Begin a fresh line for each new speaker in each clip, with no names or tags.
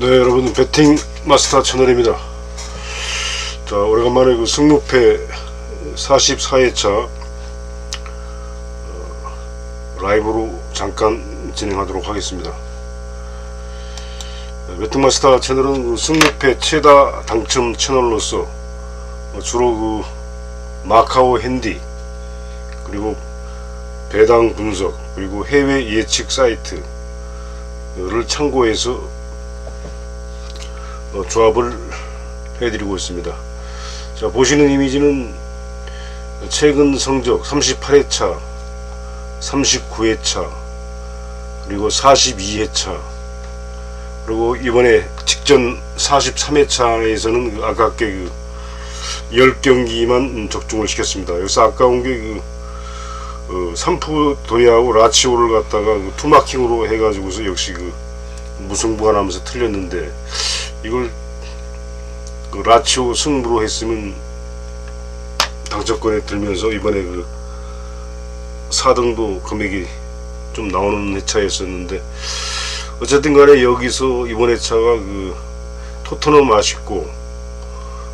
네, 여러분 배팅 마스터 채널입니다. 자, 오래간만에 그 승무패 44회차 어, 라이브로 잠깐 진행하도록 하겠습니다. 네, 배팅 마스터 채널은 그 승무패 최다 당첨 채널로서 어, 주로 그 마카오 핸디 그리고 배당 분석 그리고 해외 예측 사이트를 참고해서 어, 조합을 해드리고 있습니다. 자 보시는 이미지는 최근 성적 38회차, 39회차, 그리고 42회차, 그리고 이번에 직전 43회차에서는 그 아깝게 그 10경기만 적중을 시켰습니다. 여기서 아까운 게그 어, 삼프도리하고 라치오를 갖다가 그 투마킹으로 해가지고서 역시 그 무승부가 나면서 틀렸는데 이걸 그 라치오 승부로 했으면 당첨권에 들면서 이번에 그 4등도 금액이 좀 나오는 회차였었는데 어쨌든 간에 여기서 이번 회차가 그 토트넘 아쉽고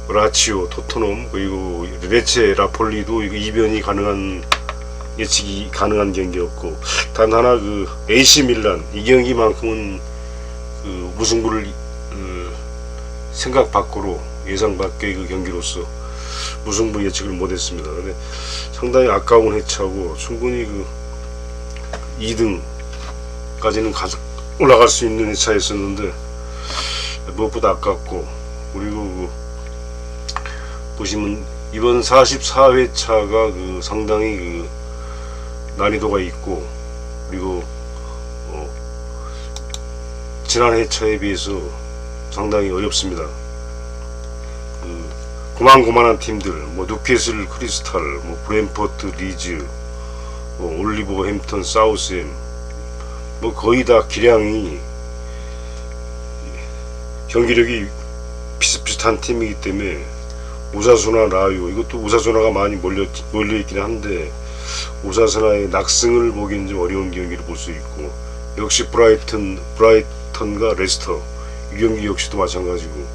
라치오, 토트넘 그리고 레체, 라폴리도 이변이 가능한 예측이 가능한 경기였고 단 하나 그 AC 밀란 이 경기만큼은 그 무승부를 그 생각 밖으로 예상 밖의 그 경기로서 무승부 예측을 못했습니다. 근데 상당히 아까운 회차고 충분히 그 2등까지는 가져 올라갈 수 있는 회차였었는데 무엇보다 아깝고 그리고 그 보시면 이번 44회차가 그 상당히 그 난이도가 있고 그리고 어, 지난 회차에 비해서 상당히 어렵습니다. 그 고만고만한 팀들, 뭐 뉴캐슬, 크리스탈, 뭐 브랜퍼트, 리즈, 뭐 올리버 햄턴, 사우스햄, 뭐 거의 다 기량이 경기력이 비슷비슷한 팀이기 때문에 우사수나 라유 이것도 우사수나가 많이 몰려 몰려 있긴 한데 우사수나의 낙승을 보기엔 좀 어려운 경기를 볼 수 있고 역시 브라이튼 브라이턴과 레스터 이 경기 역시도 마찬가지고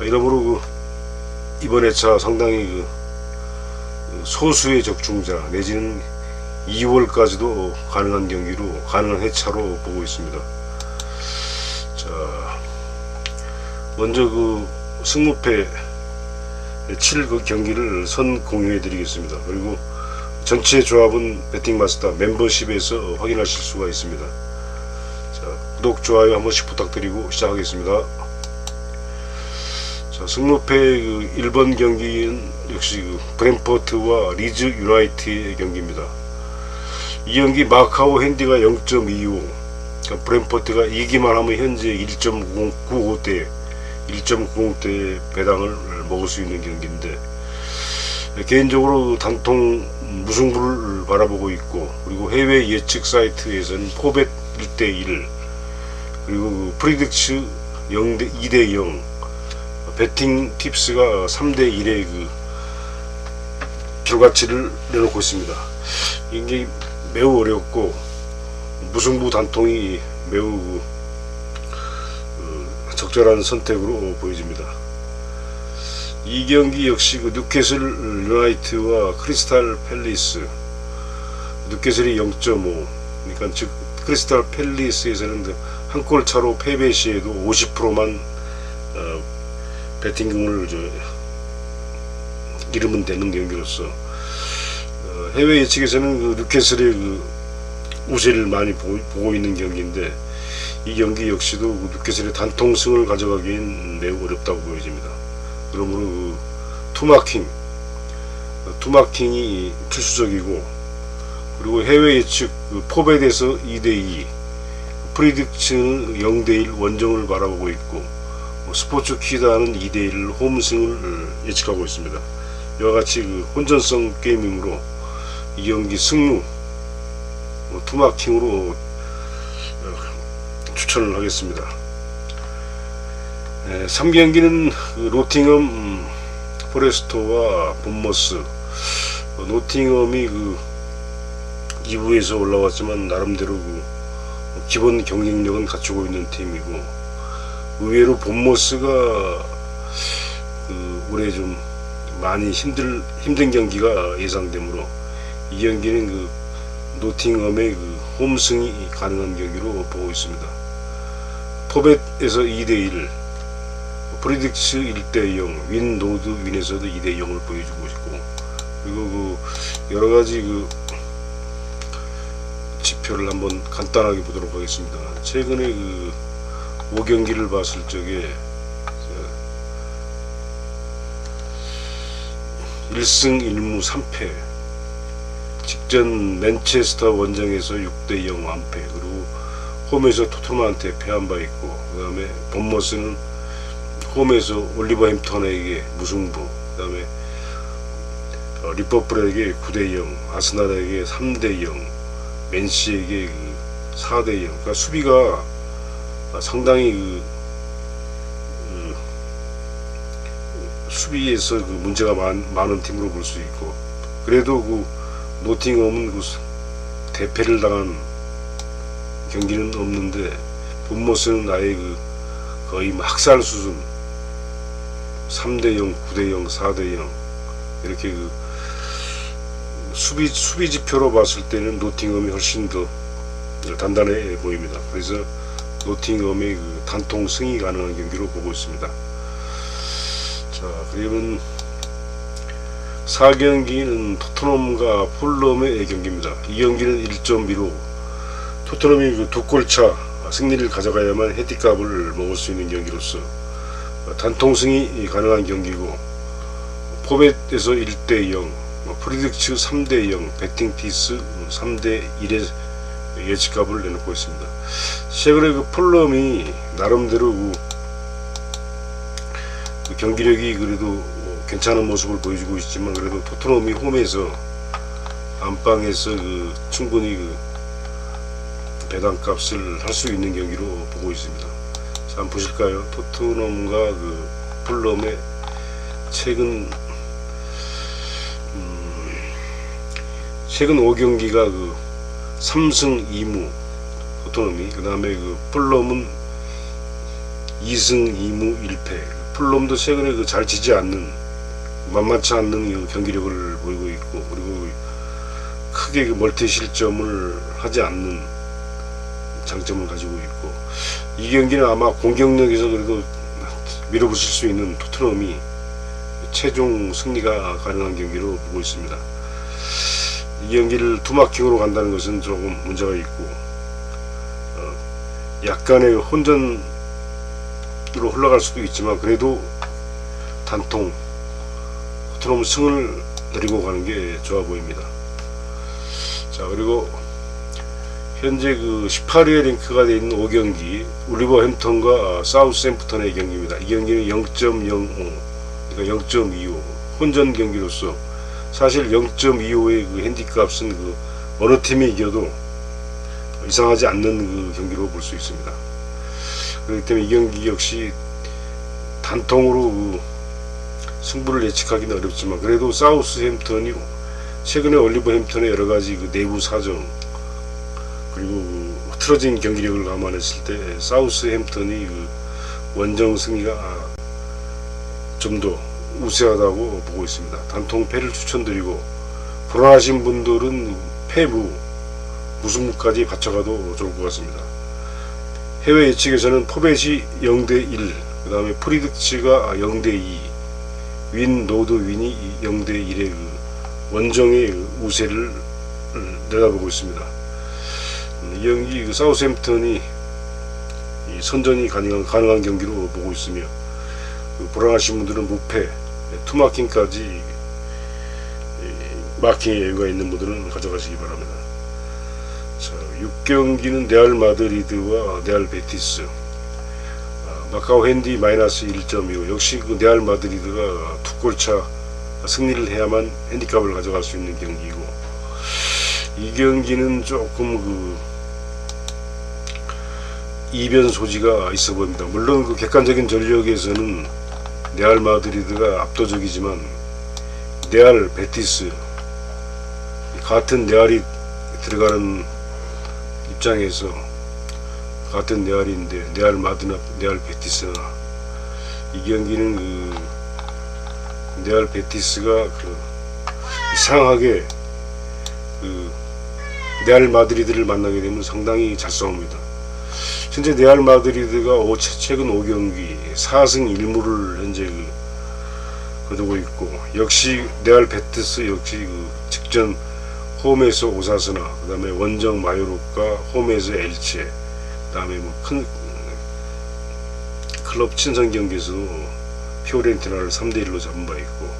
이러므로 그 이번 회차 상당히 그 소수의 적중자 내지는 2월까지도 가능한 경기로 가능한 회차로 보고 있습니다. 자 먼저 그 승무패 7그 경기를 선 공유해 드리겠습니다. 그리고 전체 조합은 배팅마스터 멤버십에서 확인하실 수가 있습니다. 자, 구독, 좋아요 한 번씩 부탁드리고 시작하겠습니다. 자, 승무패 그 1번 경기는 역시 그 브랜퍼트와 리즈 유나이티의 경기입니다. 이 경기 마카오 핸디가 0.25, 그러니까 브랜퍼트가 이기만 하면 현재 1.95대 1.90대 배당을 먹을 수 있는 경기인데 개인적으로 단통 무승부를 바라보고 있고 그리고 해외 예측 사이트에서는 포벳 1대1 그리고 그 프리딕츠 0대 2대 0 배팅 팁스가 3대 1의 그 결과치를 내놓고 있습니다. 이게 매우 어렵고 무승부 단통이 매우 그 적절한 선택으로 보여집니다. 이 경기 역시 그 뉴캐슬 유나이트와 크리스탈 팰리스 뉴캐슬이 0.5 그러니까 즉 크리스탈 팰리스에서는 한골 차로 패배 시에도 50%만 어, 배팅금을 저, 잃으면 되는 경기로서 어, 해외 예측에서는 그 뉴캐슬의 그 우세를 많이 보, 보고 있는 경기인데 이 경기 역시도 그 뉴캐슬의 단통승을 가져가기엔 매우 어렵다고 보여집니다. 그러므로 그 투마킹, 어, 투마킹이 필수적이고 그리고 해외 예측 그 포벳에서 2대2, 프리딕츠는 0대1 원정을 바라보고 있고 뭐 스포츠 키다는 2대1 홈승을 예측하고 있습니다. 이와 같이 그 혼전성 게이밍으로 이 경기 승무 뭐 투마킹으로 어, 추천을 하겠습니다. 3경기는 그 로팅엄 음, 포레스토와 본머스 어, 노팅엄이 그 2부에서 올라왔지만 나름대로 그 기본 경쟁력은 갖추고 있는 팀이고 의외로 본모스가 그 올해 좀 많이 힘들 힘든 경기가 예상되므로 이 경기는 그 노팅엄의 그 홈승이 가능한 경기로 보고 있습니다. 포벳에서 2대1, 프리딕스 1대0, 윈 노드 윈에서도 2대0을 보여주고 있고 그리고 그 여러 가지 그 지표를 한번 간단하게 보도록 하겠습니다. 최근에 그 5경기를 봤을 적에 1승 1무 3패 직전 맨체스터 원정에서 6대 0 완패 그리고 홈에서 토트넘한테 패한 바 있고 그 다음에 본머스는 홈에서 올리버 햄턴에게 무승부 그 다음에 어, 리버풀에게 9대 0 아스날에게 3대 0 맨시에게 그 4대 0 그러니까 수비가 상당히 그, 그 수비에서 그 문제가 많, 많은 팀으로 볼 수 있고 그래도 그 노팅엄은 그 수- 대패를 당한 경기는 없는데 본모스는 아예 그 거의 뭐 학살 수준 3대 0, 9대 0, 4대 0 이렇게 그 수비 수비 지표로 봤을 때는 노팅엄이 훨씬 더 단단해 보입니다. 그래서 노팅엄의 그 단통 승이 가능한 경기로 보고 있습니다. 자, 그러면 4경기는 토트넘과 폴럼의 경기입니다. 이 경기는 1.2로 토트넘이 그 두 골차 승리를 가져가야만 헤디값을 먹을 수 있는 경기로서 단통승이 가능한 경기고 포벳에서 1대0, 프리딕츠 3대 0, 베팅피스 3대 1의 예측값을 내놓고 있습니다. 최근에 그 폴럼이 나름대로 그, 그 경기력이 그래도 괜찮은 모습을 보여주고 있지만 그래도 토트넘이 홈에서 안방에서 그 충분히 그 배당값을 할 수 있는 경기로 보고 있습니다. 자, 한번 보실까요? 토트넘과 그 폴럼의 최근 최근 5경기가 그 3승 2무 토트넘이 그 다음에 그 폴럼은 2승 2무 1패 폴럼도 최근에 그 잘 지지 않는 만만치 않는 그 경기력을 보이고 있고 그리고 크게 그 멀티 실점을 하지 않는 장점을 가지고 있고 이 경기는 아마 공격력에서 그래도 밀어붙일 수 있는 토트넘이 최종 승리가 가능한 경기로 보고 있습니다. 이 경기를 투마킹으로 간다는 것은 조금 문제가 있고 어, 약간의 혼전으로 흘러갈 수도 있지만 그래도 단통 토트넘 승을 데리고 가는 게 좋아 보입니다. 자 그리고 현재 그 18위에 링크가 되어 있는 5경기 올리버 햄턴과 사우스 햄프턴의 경기입니다. 이 경기는 0.05 그러니까 0.25 혼전 경기로서 사실 0.25의 그 핸디값은 그 어느 팀이 이겨도 이상하지 않는 그 경기로 볼 수 있습니다. 그렇기 때문에 이 경기 역시 단통으로 그 승부를 예측하기는 어렵지만 그래도 사우스 햄턴이 최근에 올리버 햄턴의 여러 가지 그 내부 사정 그리고 그 흐트러진 경기력을 감안했을 때 사우스 햄턴이 그 원정 승리가 좀 더 우세하다고 보고 있습니다. 단통 패를 추천드리고 불안하신 분들은 패무 무승부까지 받쳐가도 좋을 것 같습니다. 해외 예측에서는 포벳이 0대 1, 그 다음에 프리딕츠가 0대 2, 윈 노드 윈이 0대 1의 그 원정의 그 우세를 내다보고 있습니다. 이 경기 그 사우스햄프턴이 이 선전이 가능한, 가능한 경기로 보고 있으며 그 불안하신 분들은 무패, 투마킹까지 이 마킹의 여유가 있는 분들은 가져가시기 바랍니다. 자, 6경기는 레알 마드리드와 레알 베티스 아, 마카오 핸디 마이너스 1.25 역시 그 레알 마드리드가 두 골차 승리를 해야만 핸디캡을 가져갈 수 있는 경기이고 이 경기는 조금 그 이변 소지가 있어 보입니다. 물론 그 객관적인 전력에서는 레알 마드리드가 압도적이지만 레알 베티스 같은 레알이 들어가는 입장에서 같은 레알인데 레알 마드나 레알 베티스나 이 경기는 그 레알 베티스가 그 이상하게 그 레알 마드리드를 만나게 되면 상당히 잘 싸웁니다. 현재 레알 마드리드가 오- 최- 최근 5경기 4승 1무를 현재 그 거두고 있고 역시 레알 베티스 역시 그 직전 홈에서 오사스나 그다음에 원정 마요르카 홈에서 엘체 그다음에 뭐 큰 클럽 친선 경기에서도 피오렌티나를 3대 1로 잡은 바 있고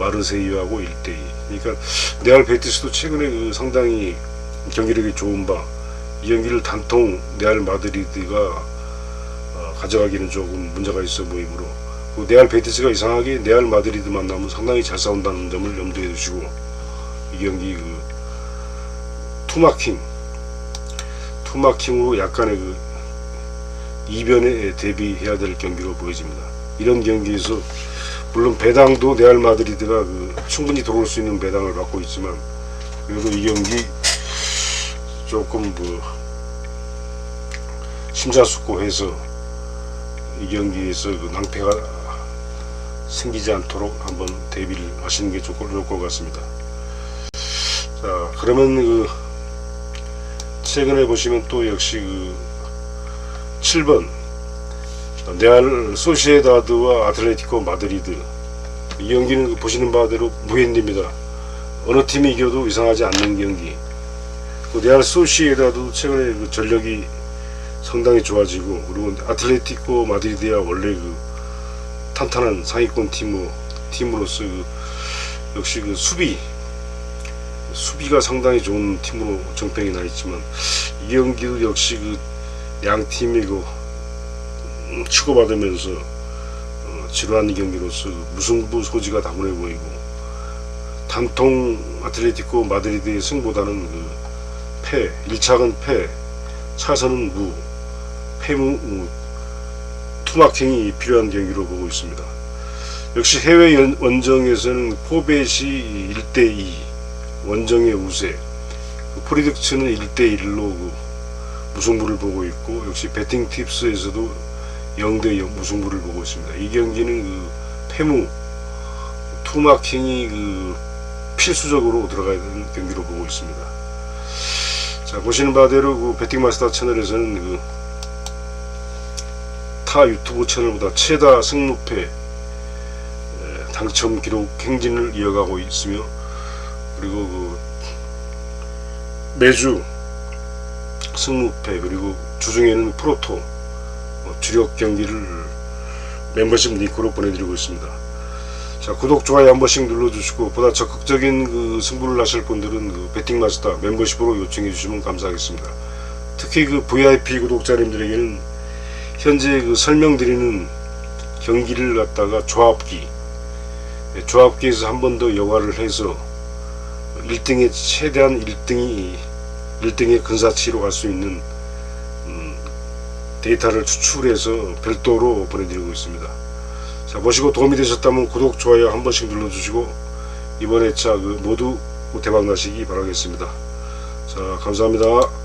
마르세유하고 1대 2. 그러니까 레알 베티스도 최근에 그 상당히 경기력이 좋은 바 이 경기를 단통 레알 마드리드가 어, 가져가기는 조금 문제가 있어 보이므로 그 레알 베티스가 이상하게 레알 마드리드 만나면 상당히 잘 싸운다는 점을 염두에 두시고 이 경기 그 투마킹 투마킹으로 약간의 그 이변에 대비해야 될 경기로 보여집니다. 이런 경기에서 물론 배당도 레알 마드리드가 그 충분히 들어올 수 있는 배당을 받고 있지만 그래도 이 경기 조금 그 심사숙고해서 이 경기에서 그 낭패가 생기지 않도록 한번 대비를 하시는 게 좋을 것 같습니다. 자 그러면 그 최근에 보시면 또 역시 그 7번 레알 소시에다드와 아틀레티코 마드리드 이 경기는 그 보시는 바대로 무했입니다. 어느 팀이 이겨도 이상하지 않는 경기. 그 레알 소시에다도 최근에 그 전력이 상당히 좋아지고 그리고 아틀레티코 마드리드야 원래 그 탄탄한 상위권 팀으로 팀으로서 그 역시 그 수비 수비가 상당히 좋은 팀으로 정평이 나 있지만 이 경기도 역시 그 양 팀이 그 음, 치고받으면서 어, 지루한 경기로서 그 무승부 소지가 다분해 보이고 단통 아틀레티코 마드리드의 승보다는 그 패, 1차는 패, 차선은 무, 패무, 우, 투마킹이 필요한 경기로 보고 있습니다. 역시 해외 연- 원정에서는 포벳이 1대2 원정의 우세 그 프리딕츠는 1대1로 그 무승부를 보고 있고 역시 배팅 팁스에서도 0대0 무승부를 보고 있습니다. 이 경기는 그 패무 투마킹이 그 필수적으로 들어가야 되는 경기로 보고 있습니다. 자 보시는 바대로 그 배팅마스터 채널에서는 그 타 유튜브 채널보다 최다 승무패 에, 당첨 기록 행진을 이어가고 있으며 그리고 그 매주 승무패 그리고 주중에는 프로토 어, 주력 경기를 멤버십 링크로 보내드리고 있습니다. 자 구독 좋아요 한 번씩 눌러주시고 보다 적극적인 그 승부를 하실 분들은 그 배팅마스터 멤버십으로 요청해 주시면 감사하겠습니다. 특히 그 VIP 구독자님들에게는 현재 그 설명드리는 경기를 갖다가 조합기 예, 조합기에서 한 번 더 여과를 해서 1등에 최대한 1등이 1등의 근사치로 갈 수 있는 음, 데이터를 추출해서 별도로 보내드리고 있습니다. 자 보시고 도움이 되셨다면 구독 좋아요 한 번씩 눌러주시고 이번 회차 그 모두 대박 나시기 바라겠습니다. 자 감사합니다.